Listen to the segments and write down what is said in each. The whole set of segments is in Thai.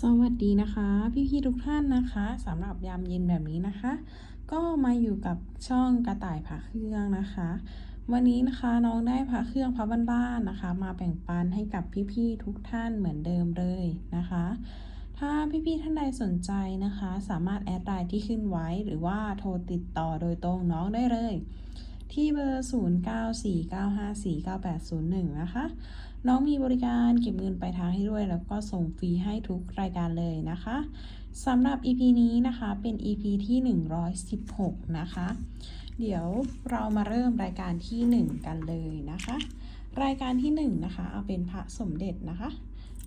สวัสดีนะคะ พี่ๆทุกท่านนะคะสำหรับยามเย็นแบบนี้นะคะ ก็มาอยู่กับช่องกระต่ายผ่าเครื่องนะคะ วันนี้นะคะน้องได้ผ่าเครื่องพับบ้านๆนะคะ มาแบ่งปันให้กับพี่ๆทุกท่านเหมือนเดิมเลยนะคะ ถ้าพี่ๆท่านใดสนใจนะคะ สามารถแอดไลน์ที่ขึ้นไว้หรือว่าโทรติดต่อโดยตรงน้องได้เลย ที่เบอร์ 0949549801 นะคะ น้องมีบริการเก็บเงินปลายทางให้ด้วย แล้วก็ส่งฟรีให้ทุกรายการเลยนะคะสำหรับ EP นี้นะคะเป็น EP ที่ 116 นะคะ เดี๋ยวเรามาเริ่มรายการที่ 1 กันเลยนะคะ รายการที่ 1 นะคะ เอาเป็นพระสมเด็จนะคะ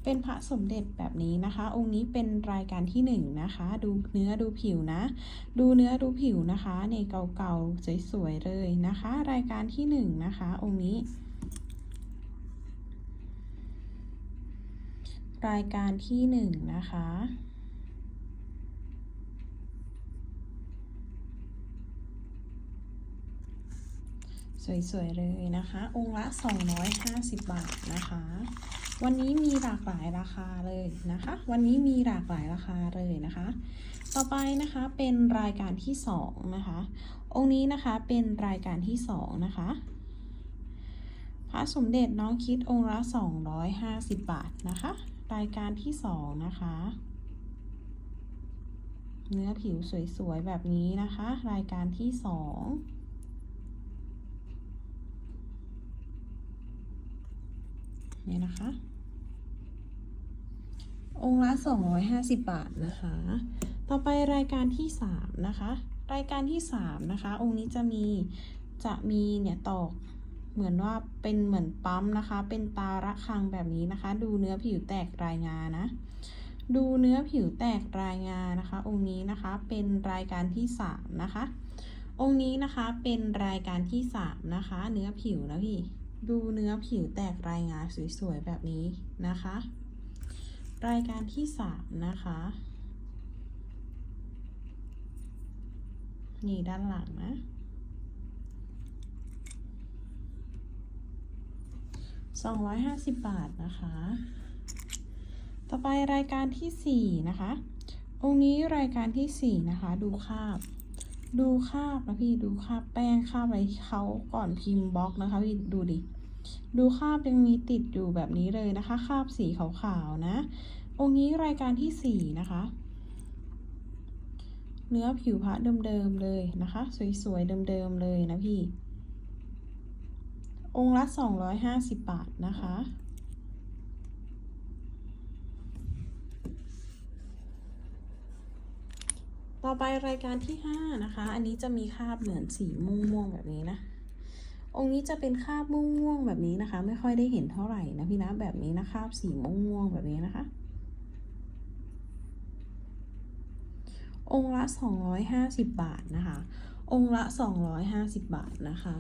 เป็นพระสมเด็จแบบนี้นะคะ องค์นี้เป็นรายการที่ 1 นะคะ ดูเนื้อดูผิวนะ ดูเนื้อดูผิวนะคะ ในเก่าๆสวยๆเลยนะคะ รายการที่ 1 นะคะ องค์นี้ รายการที่หนึ่งนะคะ สวย ๆ เลยนะคะ องค์ละ 250 บาทนะคะ วันนี้มีหลากหลายราคาเลยนะคะ วันนี้มีหลากหลายราคาเลยนะคะ ต่อไปนะคะเป็นรายการที่สองนะคะ องค์นี้นะคะเป็นรายการที่สองนะคะพระสมเด็จน้องคิดองค์ละ 250 บาทนะคะ รายการที่สองนะคะ เนื้อผิวสวยๆ แบบนี้นะคะ รายการที่สองนี่นะคะ องค์ละ 250 บาทนะคะ ต่อไปรายการที่สามนะคะ รายการที่สามนะคะ องค์นี้จะมีจะมีเนี่ยตอก เหมือนว่าเป็นเหมือนปั๊มนะคะ เป็นตาระฆังแบบนี้นะคะ ดูเนื้อผิวแตกรายงานนะ ดูเนื้อผิวแตกรายงานนะคะ องค์นี้นะคะเป็นรายการที่สามนะคะ องค์นี้นะคะเป็นรายการที่สามนะคะ เนื้อผิวนะพี่ดูเนื้อผิวแตกรายงานสวยๆแบบนี้นะคะ รายการที่สามนะคะนี่ด้านหลังนะ 250 บาทนะคะ ต่อไปรายการที่ 4 นะคะ องค์นี้รายการที่ 4 นะคะ ดูคาบ ดูคาบนะพี่ ดูคาบแป้งคาบอะไรเขาก่อนพิมพ์บล็อกนะคะพี่ ดูดิ ดูคาบยังมีติดอยู่แบบนี้เลยนะคะ คาบสีขาวๆนะ องค์นี้รายการที่ 4 นะคะ เนื้อผิวพระเดิมๆเลยนะคะ สวยๆเดิมๆเลยนะพี่ องค์ละ 250 บาทนะคะ ต่อไปรายการที่ 5 นะคะ อันนี้จะมีคาบเหมือนสีม่วงๆแบบนี้นะ องค์นี้จะเป็นคาบม่วงๆแบบนี้นะคะ ไม่ค่อยได้เห็นเท่าไหร่นะพี่นะแบบนี้นะคาบสีม่วงๆแบบนี้นะคะ องค์ละ 250 บาทนะคะ องค์ละ 250 บาทนะคะ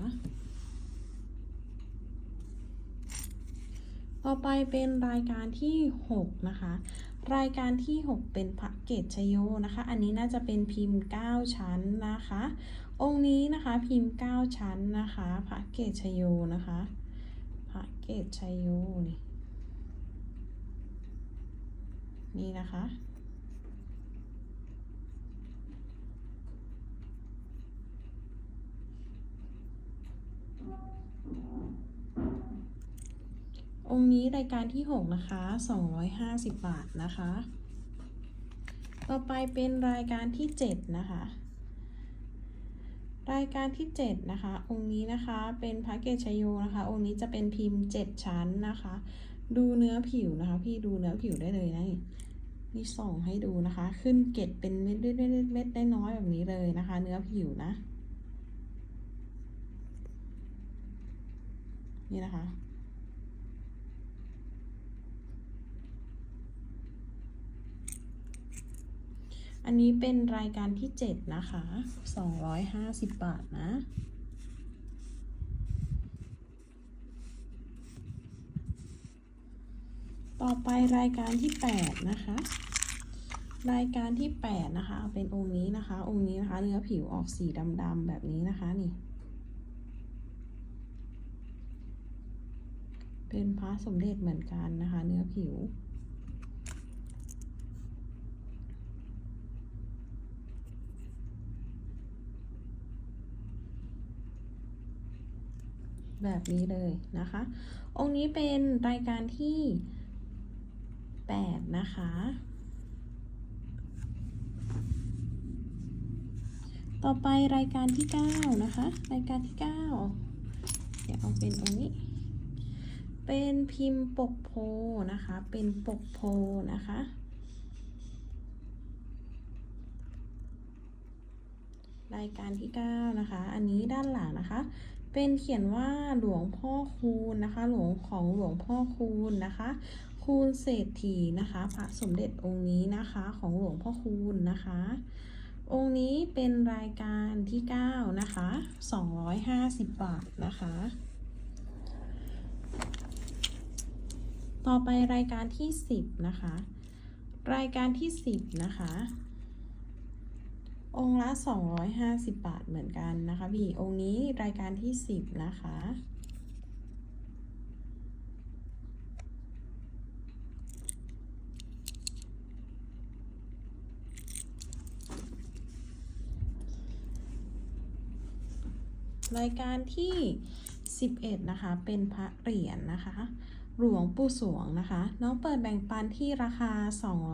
ต่อไปเป็นรายการที่ 6 นะคะ รายการที่ 6 เป็นพระเกตชโยนะคะ อันนี้น่าจะเป็นพิมพ์ 9 ชั้นนะคะ องค์นี้นะคะพิมพ์ 9 ชั้นนะคะพระเกตชโยนะคะพระเกตชโยนี่นี่นะคะ องค์นี้รายการที่ 6 นะคะ 250 บาทนะคะ ต่อไปเป็นรายการที่ 7 นะคะ รายการที่ 7 นะคะ องค์นี้นะคะเป็นพระเกศชโยนะคะ องค์นี้จะเป็นพิมพ์ 7 ชั้นนะคะ ดูเนื้อผิวนะคะ พี่ดูเนื้อผิวได้เลยนะนี่นี่ส่องให้ดูนะคะ ขึ้นเกล็ดเป็นเม็ดเม็ดเม็ดเม็ดได้น้อยแบบนี้เลยนะคะ เนื้อผิวนะ นี่นะคะ อันนี้เป็นรายการที่ 7 นะคะ 250 บาทนะ ต่อไปรายการที่ 8 นะคะ รายการที่ 8 นะคะ เอาเป็นองค์นี้นะคะ องค์นี้นะคะ เนื้อผิวออกสีดำๆแบบนี้นะคะนี่ เป็นพระสมเด็จเหมือนกันนะคะ เนื้อผิว แบบนี้เลยนะคะ องค์นี้เป็นรายการที่ 8 นะคะ ต่อไปรายการที่ 9 นะคะ รายการที่ 9 เดี๋ยวเอาเป็นองค์นี้ เป็นพิมพ์ปกโพนะคะ เป็นปกโพนะคะรายการที่ 9 นะคะ อันนี้ด้านหลังนะคะ เป็นเขียนว่าหลวงพ่อคูณนะคะ หลวงของหลวงพ่อคูณนะคะ คูณเศรษฐีนะคะพระสมเด็จองค์นี้นะคะของหลวงพ่อคูณนะคะ องค์นี้เป็นรายการที่ 9 นะคะ 250 บาทนะคะ ต่อไปรายการที่ 10 นะคะ รายการที่ 10 นะคะ องค์ละ 250 บาทเหมือนกันนะคะ พี่องค์นี้รายการที่ 10 นะคะ รายการที่ 11 นะคะ เป็นพระเหรียญนะคะหลวงปู่สวงนะคะ น้องเปิดแบ่งปันที่ราคา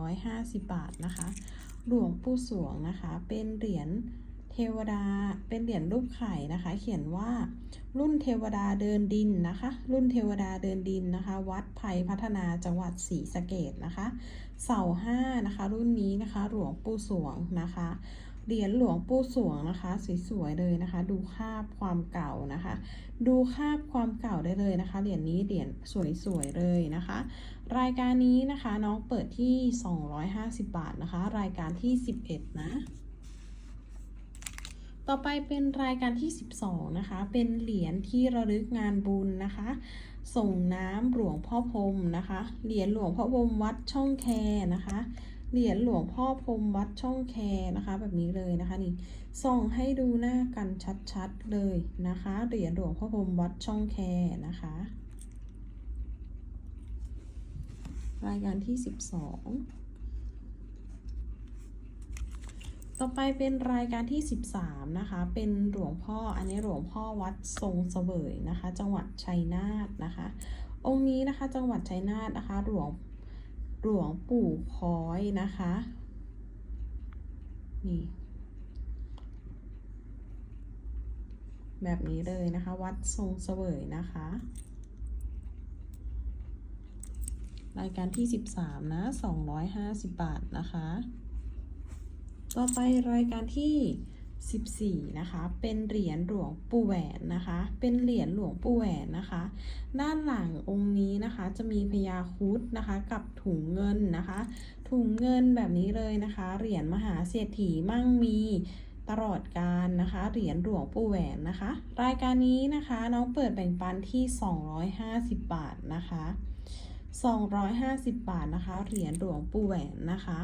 250 บาทนะคะ หลวงปู่สวงนะคะ เป็นเหรียญเทวดา เป็นเหรียญรูปไข่นะคะ เขียนว่ารุ่นเทวดาเดินดินนะคะ รุ่นเทวดาเดินดินนะคะ วัดไผ่พัฒนาจังหวัดศรีสะเกดนะคะ เสาห้านะคะ รุ่นนี้นะคะ หลวงปู่สวงนะคะเหรียญหลวงปู่สวงนะคะ สวยๆเลยนะคะ ดูคาบความเก่านะคะ ดูคาบความเก่าได้เลยนะคะเหรียญนี้เหรียญสวยๆเลยนะคะ รายการนี้นะคะน้องเปิดที่ 250 บาทนะคะ รายการที่ 11 นะ ต่อไปเป็นรายการที่ 12 นะคะ เป็นเหรียญที่ระลึกงานบุญนะคะ ส่งน้ำหลวงพ่อพรมนะคะ เหรียญหลวงพ่อพรมวัดช่องแคนะคะ เหรียญหลวงพ่อพรมวัดช่องแคนะคะ แบบนี้เลยนะคะนี่ส่องให้ดูหน้ากันชัดๆเลยนะคะ เหรียญหลวงพ่อพรมวัดช่องแคนะคะ รายการที่ 12 ต่อไปเป็นรายการที่ 13 นะคะ เป็นหลวงพ่อ อันนี้หลวงพ่อวัดทรงเสวยนะคะ จังหวัดชัยนาทนะคะ องค์นี้นะคะจังหวัดชัยนาทนะคะ หลวงหลวงปู่คอยนะคะ นี่แบบนี้เลยนะคะ วัดทรงเสวยนะคะ รายการที่ 13 นะ 250 บาทนะคะ ต่อไปรายการที่ 14 นะคะ เป็นเหรียญหลวงปู่แหวนนะคะ เป็นเหรียญหลวงปู่แหวนนะคะ ด้านหลังองค์นี้นะคะจะมีพญาครุดนะคะ กับถุงเงินนะคะ ถุงเงินแบบนี้เลยนะคะ เหรียญมหาเศรษฐีมั่งมีตลอดการนะคะ เหรียญหลวงปู่แหวนนะคะ รายการนี้นะคะน้องเปิดแบ่งปันที่ 250 บาทนะคะ 250 บาทนะคะ เหรียญหลวงปู่แหวนนะคะ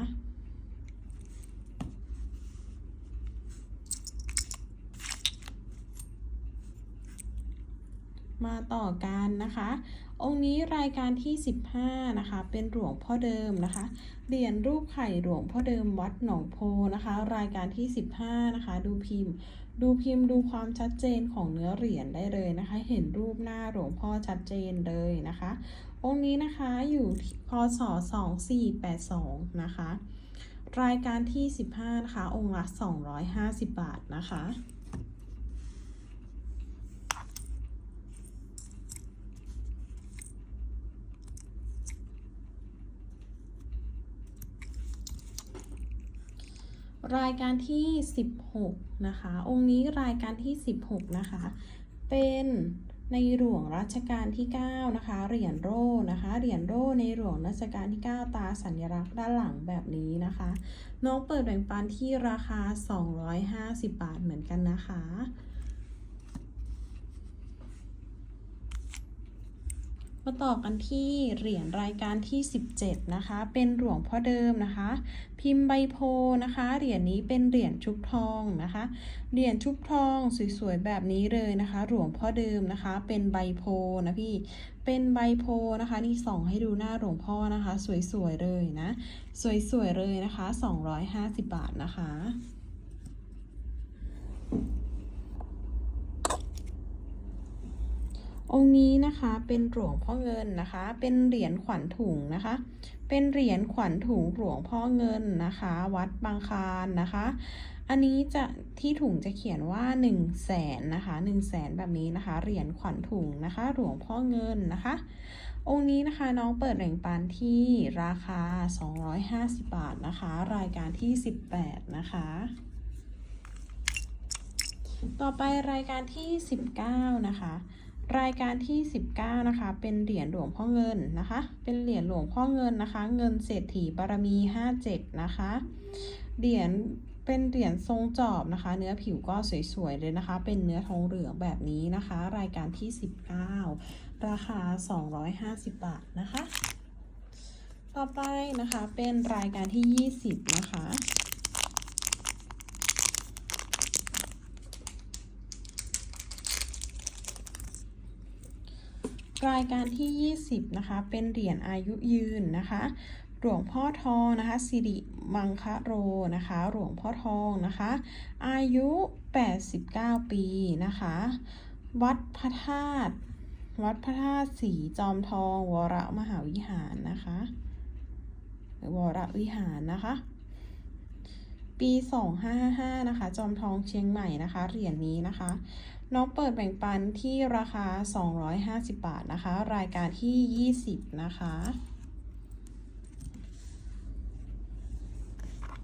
มาต่อกันนะคะ องค์นี้รายการที่ 15 นะคะ เป็นหลวงพ่อเดิมนะคะ เหรียญรูปไข่หลวงพ่อเดิมวัดหนองโพนะคะ รายการที่ 15 นะคะ ดูพิมพ์ดูพิมพ์ดูความชัดเจนของเนื้อเหรียญได้เลยนะคะ เห็นรูปหน้าหลวงพ่อชัดเจนเลยนะคะ องค์นี้นะคะอยู่ที่พศ 2482 นะคะ รายการที่ 15 นะคะ องค์ละ 250 บาทนะคะรายการที่ 16 นะคะ องค์นี้รายการที่ 16 นะคะ เป็น ในหลวงรัชกาลที่ 9 นะคะ เหรียญโร่นะคะ เหรียญโร่ในหลวงรัชกาลที่ 9 ตาสัญลักษณ์ด้านหลังแบบนี้นะคะ น้องเปิดแบ่งปันที่ราคา 250 บาทเหมือนกันนะคะ มาต่อกันที่เหรียญรายการที่ 17 นะคะ เป็นหลวงพ่อเดิมนะคะ พิมพ์ใบโพนะคะ เหรียญนี้เป็นเหรียญชุบทองนะคะ เหรียญชุบทองสวยๆแบบนี้เลยนะคะ หลวงพ่อเดิมนะคะ เป็นใบโพนะพี่ เป็นใบโพนะคะ นี่ส่องให้ดูหน้าหลวงพ่อนะคะ สวยๆเลยนะ สวยๆเลยนะคะ 250 บาทนะคะ องค์นี้นะคะเป็นหลวงพ่อเงินนะคะ เป็นเหรียญขวัญถุงนะคะ เป็นเหรียญขวัญถุงหลวงพ่อเงินนะคะ วัดบางคานนะคะ อันนี้จะที่ถุงจะเขียนว่า1 0 0 0 0แสนนะคะ1 0 0 0 0แสนแบบนี้นะคะ เหรียญขวัญถุงนะคะหลวงพ่อเงินนะคะ องค์นี้นะคะน้องเปิดแบ่งปันที่ราคา 250 บาทนะคะ รายการที่ 18 นะคะต่อไปรายการที่ 19 นะคะ รายการที่ 19 นะคะ เป็นเหรียญหลวงพ่อเงินนะคะ เป็นเหรียญหลวงพ่อเงินนะคะ เงินเศรษฐีบารมี 57 นะคะ เหรียญเป็นเหรียญทรงจอบนะคะ เนื้อผิวก็สวยๆเลยนะคะ เป็นเนื้อทองเหลืองแบบนี้นะคะ รายการที่ 19 ราคา 250 บาทนะคะ ต่อไปนะคะเป็นรายการที่ 20 นะคะ รายการที่ 20 นะคะ เป็นเหรียญอายุยืนนะคะ หลวงพ่อทองนะคะ สิริมังคะโรนะคะ หลวงพ่อทองนะคะ อายุ 89 ปีนะคะ วัดพระธาตุ วัดพระธาตุสีจอมทองวรมหาวิหารนะคะ วรวิหารนะคะ ปี 2555 นะคะ จอมทองเชียงใหม่นะคะ เหรียญนี้นะคะ น้องเปิดแบ่งปันที่ราคา 250 บาทนะคะ รายการที่ 20 นะคะ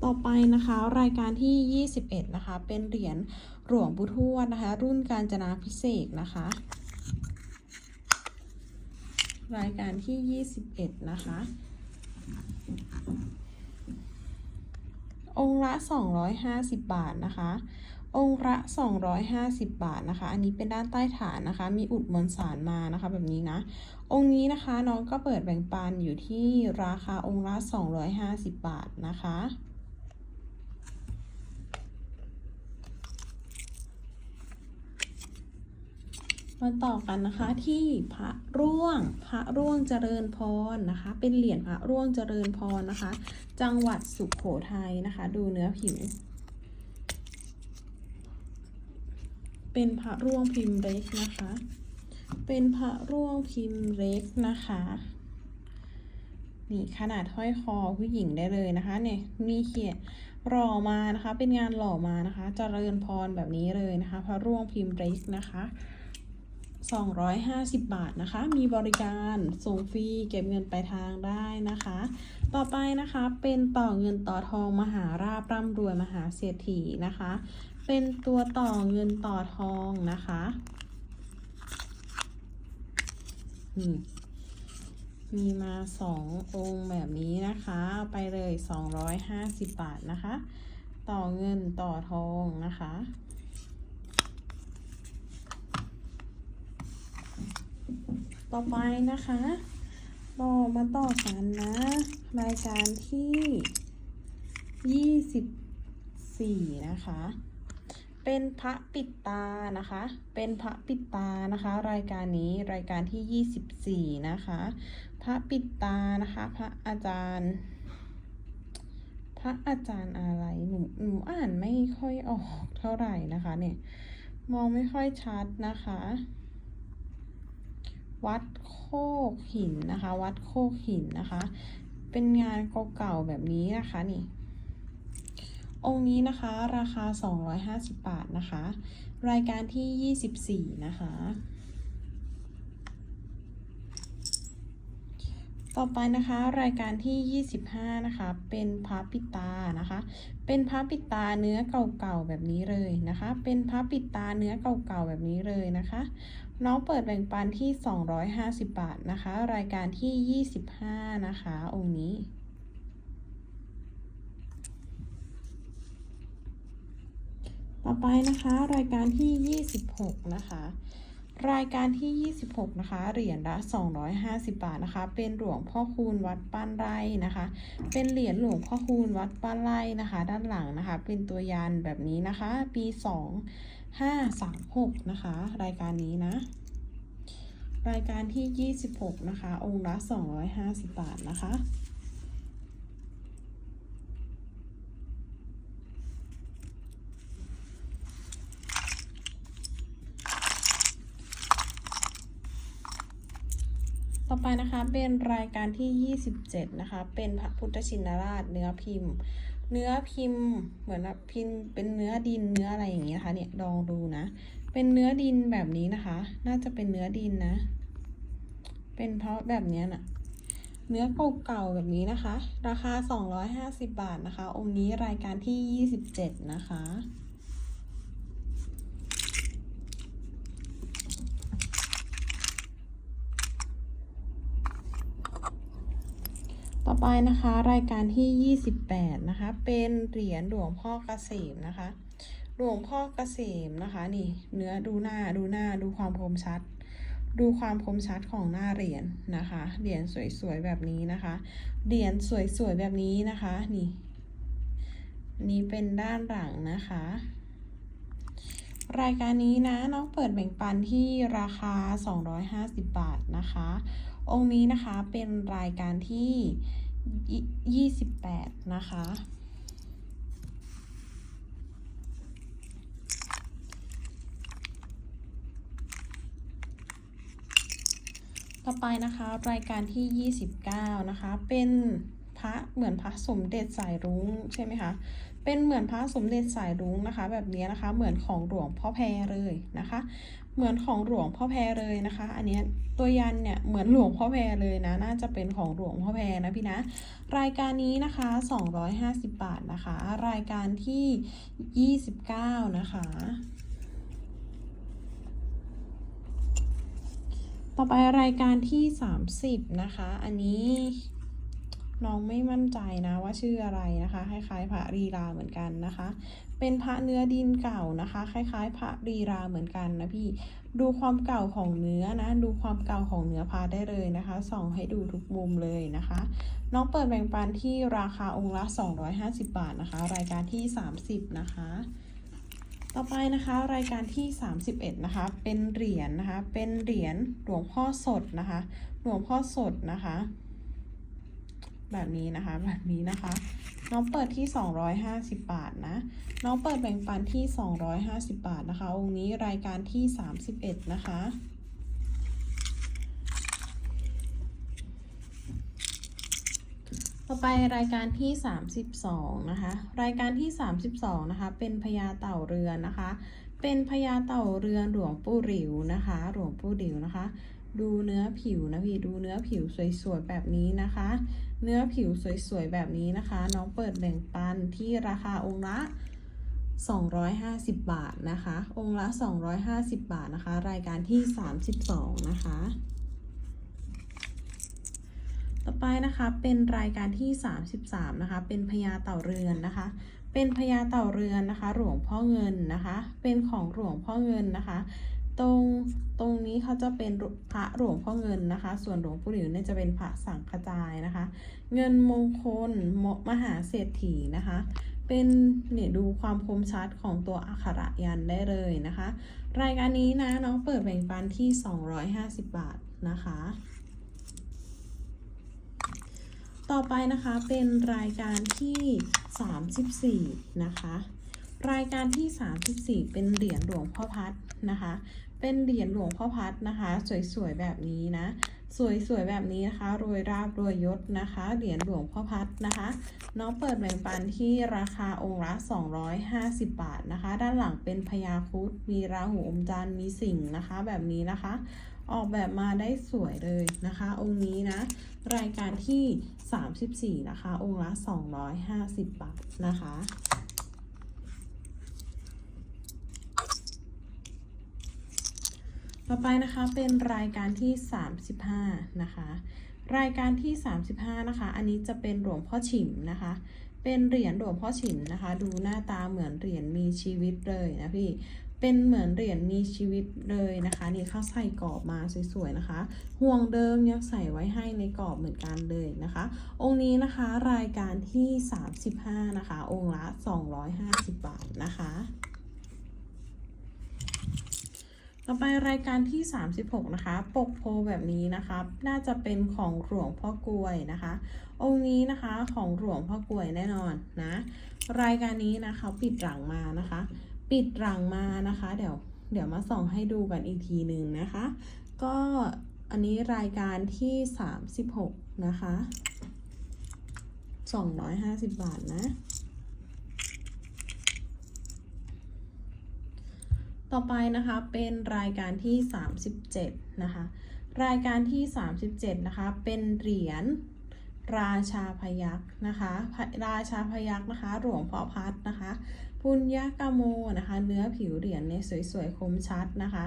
ต่อไปนะคะ รายการที่ 21 นะคะ เป็นเหรียญหลวงปู่ทวดนะคะ รุ่นการจนาพิเศษนะคะ รายการที่ 21 นะคะองค์ละ 250 บาทนะคะ องค์ละ 250 บาทนะคะ อันนี้เป็นด้านใต้ฐานนะคะ มีอุดมวลสารมานะคะ แบบนี้นะ องค์นี้นะคะน้องก็เปิดแบ่งปันอยู่ที่ราคาองค์ละ 250 บาทนะคะมาต่อกันนะคะที่พระร่วงพระร่วงเจริญพรนะคะ เป็นเหรียญพระร่วงเจริญพรนะคะ จังหวัดสุขโขทัยนะคะ ดูเนื้อผิว เป็นพระร่วงพิมพ์เล็กนะคะ เป็นพระร่วงพิมพ์เล็กนะคะ นี่ขนาดห้อยคอผู้หญิงได้เลยนะคะเนี่ยมีเขียนหล่อมานะคะ เป็นงานหล่อมานะคะจเจริญพรแบบนี้เลยนะคะ พระร่วงพิมพ์เล็กนะคะ250 บาทนะคะ มีบริการส่งฟรีเก็บเงินไปลายทางได้นะคะ ต่อไปนะคะเป็นต่อเงินต่อทองมหาราบร่ำรวยมหาเศรษฐีนะคะ เป็นตัวต่อเงินต่อทองนะคะนี่มีมาสององค์แบบนี้นะคะเอาไปเลย250บาทนะคะ ต่อเงินต่อทองนะคะต่อไปนะคะต่อมาต่อกันนะ รายการที่ 24 นะคะ เป็นพระปิดตานะคะ เป็นพระปิดตานะคะ รายการนี้รายการที่ 24 นะคะ พระปิดตานะคะ พระอาจารย์พระอาจารย์อะไรหนูหนูอ่านไม่ค่อยออกเท่าไหร่นะคะ เนี่ย มองไม่ค่อยชัดนะคะ วัดโคกหินนะคะ วัดโคกหินนะคะ เป็นงานเก่าๆแบบนี้นะคะนี่ องค์นี้นะคะราคา 250 บาทนะคะ รายการที่ 24 นะคะ ต่อไปนะคะรายการที่ 25 นะคะ เป็นพระปิตานะคะ เป็นพระปิตาเนื้อเก่าๆแบบนี้เลยนะคะ เป็นพระปิตาเนื้อเก่าๆแบบนี้เลยนะคะ น้องเปิดแบ่งปันที่ 250 บาทนะคะ รายการที่ 25 นะคะ องค์นี้ ต่อไปนะคะรายการที่ 26 นะคะ รายการที่ 26 นะคะ เหรียญละ 250 บาทนะคะ เป็นหลวงพ่อคูณวัดป้านไร่นะคะ เป็นเหรียญหลวงพ่อคูณวัดป้านไร่นะคะ ด้านหลังนะคะ เป็นตัวยันแบบนี้นะคะ ปี 2536 นะคะ รายการนี้นะ รายการที่ 26 นะคะ องค์ละ 250 บาทนะคะไปนะคะ เป็นรายการที่ 27 นะคะ เป็นพระพุทธชินราชเนื้อพิมพ์ เนื้อพิมพ์เหมือนแบบพิมพ์เป็นเนื้อดินเนื้ออะไรอย่างเงี้ยนะคะเนี่ยลองดูนะ เป็นเนื้อดินแบบนี้นะคะ น่าจะเป็นเนื้อดินนะ เป็นเพราะแบบเนี้ยน่ะเนื้อเก่าๆแบบนี้นะคะ ราคา 250 บาทนะคะ องค์นี้รายการที่ 27 นะคะ ต่อไปนะคะรายการที่ 28 นะคะ เป็นเหรียญหลวงพ่อเกษมนะคะ หลวงพ่อเกษมนะคะนี่เนื้อดูหน้าดูหน้าดูความคมชัด ดูความคมชัดของหน้าเหรียญนะคะเหรียญสวยๆแบบนี้นะคะเหรียญสวยๆแบบนี้นะคะนี่นี่เป็นด้านหลังนะคะ รายการนี้นะน้องเปิดแบ่งปันที่ราคา 250 บาทนะคะ องค์นี้นะคะเป็นรายการที่ 28 นะคะ ต่อไปนะคะรายการที่ 29 นะคะ เป็นพระเหมือนพระสมเด็จสายรุ้งใช่ไหมคะ เป็นเหมือนพระสมเด็จสายรุ้งนะคะ แบบนี้นะคะ เหมือนของหลวงพ่อแพรเลยนะคะ เหมือนของหลวงพ่อแพรเลยนะคะ อันนี้ตัวยันเนี่ยเหมือนหลวงพ่อแพรเลยนะ น่าจะเป็นของหลวงพ่อแพรนะพี่นะ รายการนี้นะคะ 250 บาทนะคะ รายการที่ 29 นะคะต่อไปรายการที่ 30 นะคะ อันนี้ น้องไม่มั่นใจนะว่าชื่ออะไรนะคะ คล้ายๆพระรีราเหมือนกันนะคะ เป็นพระเนื้อดินเก่านะคะ คล้ายๆพระรีราเหมือนกันนะพี่ ดูความเก่าของเนื้อนะ ดูความเก่าของเนื้อพาได้เลยนะคะส่องให้ดูทุกมุมเลยนะคะ น้องเปิดแบ่งปันที่ราคาองค์ละ 250 บาทนะคะ รายการที่ 30 นะคะต่อไปนะคะรายการที่ 31 นะคะ เป็นเหรียญนะคะ เป็นเหรียญหลวงพ่อสดนะคะ หลวงพ่อสดนะคะ แบบนี้นะคะ แบบนี้นะคะ น้องเปิดที่ 250 บาทนะ น้องเปิดแบ่งปันที่ 250 บาทนะคะ องค์นี้รายการที่ 31 นะคะต่อไปรายการที่ 32 นะคะ รายการที่ 32 นะคะ เป็นพญาเต่าเรือนนะคะ เป็นพญาเต่าเรือนหลวงปู่หลิวนะคะ หลวงปู่หลิวนะคะ ดูเนื้อผิวนะพี่ ดูเนื้อผิวสวยๆแบบนี้นะคะ เนื้อผิวสวยๆ แบบนี้นะคะ น้องเปิดแบ่งปันที่ราคาองค์ละ 250 บาทนะคะ องค์ละ 250 บาทนะคะ รายการที่ 32 นะคะ ต่อไปนะคะเป็นรายการที่ 33 นะคะ เป็นพญาเต่าเรือนนะคะ เป็นพญาเต่าเรือนนะคะ หลวงพ่อเงินนะคะ เป็นของหลวงพ่อเงินนะคะ ตรงตรงนี้เขาจะเป็นพระหลวงพ่อเงินนะคะ ส่วนหลวงปู่หลิวเนี่ยจะเป็นพระสังฆจายนะคะ เงินมงคลมมหาเศรษฐีนะคะ เป็นเนี่ยดูความคมชัดของตัวอักขระยันได้เลยนะคะ รายการนี้นะน้องเปิดแบ่งปันที่ 250 บาทนะคะ ต่อไปนะคะเป็นรายการที่ 34 นะคะ รายการที่ 34 เป็นเหรียญหลวงพ่อพัดนะคะ เป็นเหรียญหลวงพ่อพัดนะคะ สวยๆแบบนี้นะ สวยๆแบบนี้นะคะโรยราบโรยยศนะคะ เหรียญหลวงพ่อพัดนะคะ น้องเปิดแบ่งปันที่ราคาองค์ละ 250 บาทนะคะ ด้านหลังเป็นพญาครุดมีราหูอมจันทร์มีสิงห์นะคะ แบบนี้นะคะออกแบบมาได้สวยเลยนะคะ องค์นี้นะ รายการที่ 34 นะคะ องค์ละ 250 บาทนะคะ ต่อไปนะคะเป็นรายการที่ 35 นะคะ รายการที่ 35 นะคะ อันนี้จะเป็นหลวงพ่อฉิมนะคะ เป็นเหรียญหลวงพ่อฉิมนะคะ ดูหน้าตาเหมือนเหรียญมีชีวิตเลยนะพี่เป็นเหมือนเหรียญมีชีวิตเลยนะคะนี่เขาใส่กรอบมาสวยๆนะคะ ห่วงเดิมยังใส่ไว้ให้ในกรอบเหมือนกันเลยนะคะ องค์นี้นะคะรายการที่ 35 นะคะ องค์ละ 250 บาทนะคะ ต่อไปรายการที่ 36 นะคะ ปกโพแบบนี้นะคะน่าจะเป็นของหลวงพ่อกลวยนะคะ องค์นี้นะคะของหลวงพ่อกลวยแน่นอนนะ รายการนี้นะเขาปิดหลังมานะคะ ปิดหลังมานะคะ เดี๋ยวเดี๋ยวมาส่องให้ดูกันอีกทีหนึ่งนะคะ ก็อันนี้รายการที่สามสิบหกนะคะสองร้อยห้าสิบบาทนะ ต่อไปนะคะเป็นรายการที่ 37 นะคะ รายการที่ 37 นะคะ เป็นเหรียญราชาพยักษ์นะคะ ราชาพยักษ์นะคะ หลวงพ่อพัดนะคะ ปุญญกโมนะคะ เนื้อผิวเหรียญเนี่ยสวยๆคมชัดนะคะ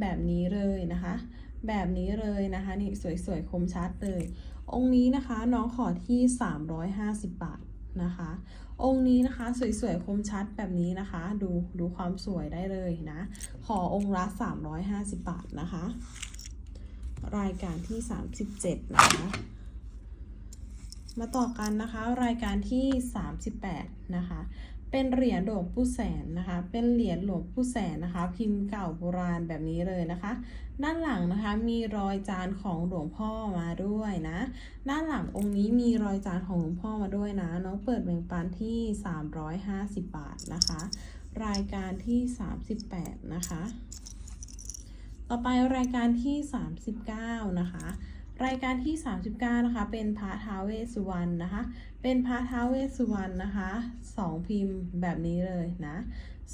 แบบนี้เลยนะคะ แบบนี้เลยนะคะนี่สวยๆคมชัดเลย องค์นี้นะคะน้องขอที่ 350 บาท นะคะ องค์นี้นะคะสวยๆ คมชัดแบบนี้นะคะ ดูดูความสวยได้เลยนะ ขอองค์ละ350 บาทนะคะ รายการที่ 37 นะคะมาต่อกันนะคะ รายการที่ 38 นะคะ เป็นเหรียญหลวงปู่แสนนะคะ เป็นเหรียญหลวงปู่แสนนะคะ พิมพ์เก่าโบราณแบบนี้เลยนะคะ ด้านหลังนะคะมีรอยจานของหลวงพ่อมาด้วยนะ ด้านหลังองค์นี้มีรอยจานของหลวงพ่อมาด้วยนะ น้องเปิดแบ่งปันที่ 350 บาทนะคะ รายการที่ 38 นะคะ ต่อไปรายการที่ 39 นะคะ รายการที่ 39 นะคะ เป็นพระท้าวเวสสุวรรณนะคะ เป็นพระท้าวเวสสุวรรณนะคะสองพิมพ์แบบนี้เลยนะ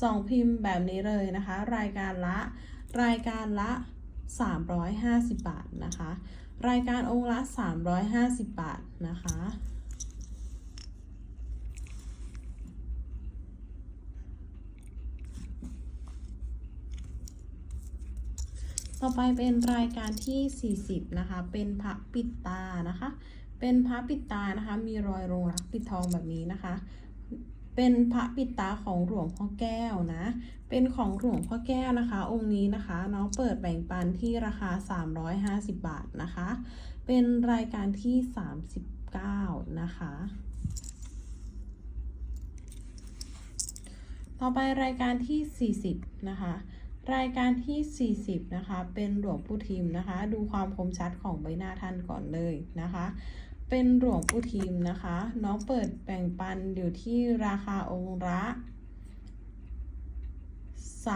สองพิมพ์แบบนี้เลยนะคะ รายการละรายการละ 350 บาทนะคะ รายการองค์ละ 350 บาทนะคะต่อไปเป็นรายการที่ 40 นะคะ เป็นพระปิดตานะคะ เป็นพระปิดตานะคะ มีรอยโรงรักปิดทองแบบนี้นะคะ เป็นพระปิดตาของหลวงพ่อแก้วนะ เป็นของหลวงพ่อแก้วนะคะ องค์นี้นะคะน้องเปิดแบ่งปันที่ราคา 350 บาทนะคะ เป็นรายการที่ 39 นะคะ ต่อไปรายการที่ 40 นะคะ รายการที่ 40 นะคะ เป็นหลวงปู่ทิมนะคะ ดูความคมชัดของใบหน้าท่านก่อนเลยนะคะ เป็นหลวงปู่ทิมนะคะ น้องเปิดแบ่งปันอยู่ที่ราคาองค์ละ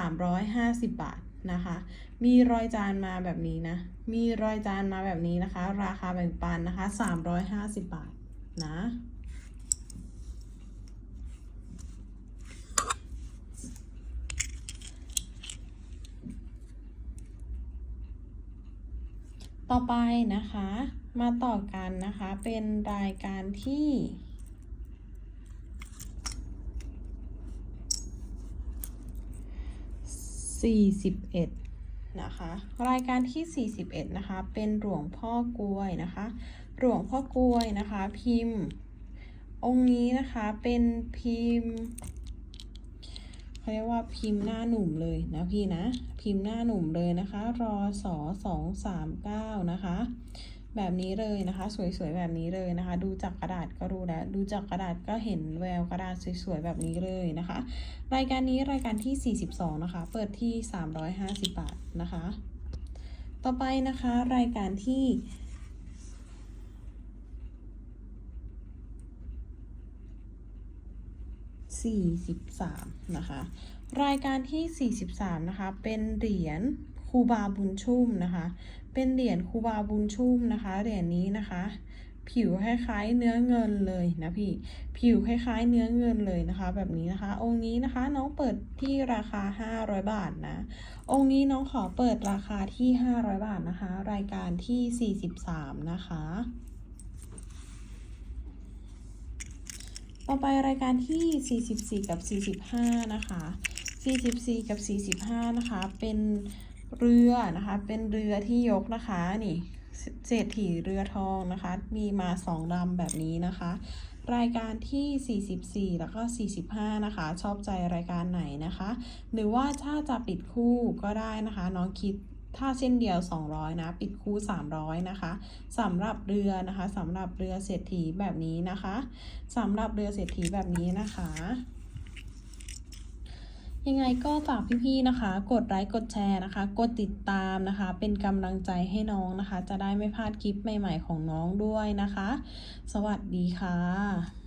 350 บาทนะคะ มีรอยจานมาแบบนี้นะ มีรอยจานมาแบบนี้นะคะ ราคาแบ่งปันนะคะ 350 บาทนะ ต่อไปนะคะมาต่อกันนะคะเป็นรายการที่ 41 นะคะ รายการที่ 41 นะคะ เป็นหลวงพ่อกลวยนะคะ หลวงพ่อกลวยนะคะ พิมพ์ องค์นี้นะคะเป็นพิมพ์ เขาเรียกว่าพิมพ์หน้าหนุ่มเลยนะพี่นะ พิมพ์หน้าหนุ่มเลยนะคะ รอสอสองสามเก้านะคะ แบบนี้เลยนะคะ สวยๆแบบนี้เลยนะคะ ดูจากกระดาษก็รู้แล้ว ดูจากกระดาษก็เห็นแววกระดาษสวยๆแบบนี้เลยนะคะ รายการนี้รายการที่ 42 นะคะ เปิดที่ 350 บาทนะคะ ต่อไปนะคะรายการที่ 43 นะคะ รายการที่ 43 นะคะ เป็นเหรียญคูบาบุญชุ่มนะคะ เป็นเหรียญคูบาบุญชุ่มนะคะ เหรียญนี้นะคะ ผิวคล้ายๆเนื้อเงินเลยนะพี่ ผิวคล้ายๆเนื้อเงินเลยนะคะ แบบนี้นะคะ องค์นี้นะคะน้องเปิดที่ราคา 500 บาทนะ องค์นี้น้องขอเปิดราคาที่ 500 บาทนะคะ รายการที่ 43 นะคะ ต่อไปรายการที่ 44 กับ 45 นะคะ 44 กับ 45 นะคะ เป็นเรือนะคะ เป็นเรือที่ยกนะคะ นี่เศรษฐีเรือทองนะคะ มีมาสองลำแบบนี้นะคะ รายการที่ 44 แล้วก็ 45 นะคะ ชอบใจรายการไหนนะคะ หรือว่าถ้าจะปิดคู่ก็ได้นะคะ น้องคิด ถ้าเส้นเดียว 200 นะ ปิดคู่ 300 นะคะสำหรับเรือนะคะสำหรับเรือเศรษฐีแบบนี้นะคะสำหรับเรือเศรษฐีแบบนี้นะคะยังไงก็ฝากพี่ๆนะคะ กดไลค์กดแชร์นะคะ กดติดตามนะคะ เป็นกำลังใจให้น้องนะคะ จะได้ไม่พลาดคลิปใหม่ๆของน้องด้วยนะคะ สวัสดีค่ะ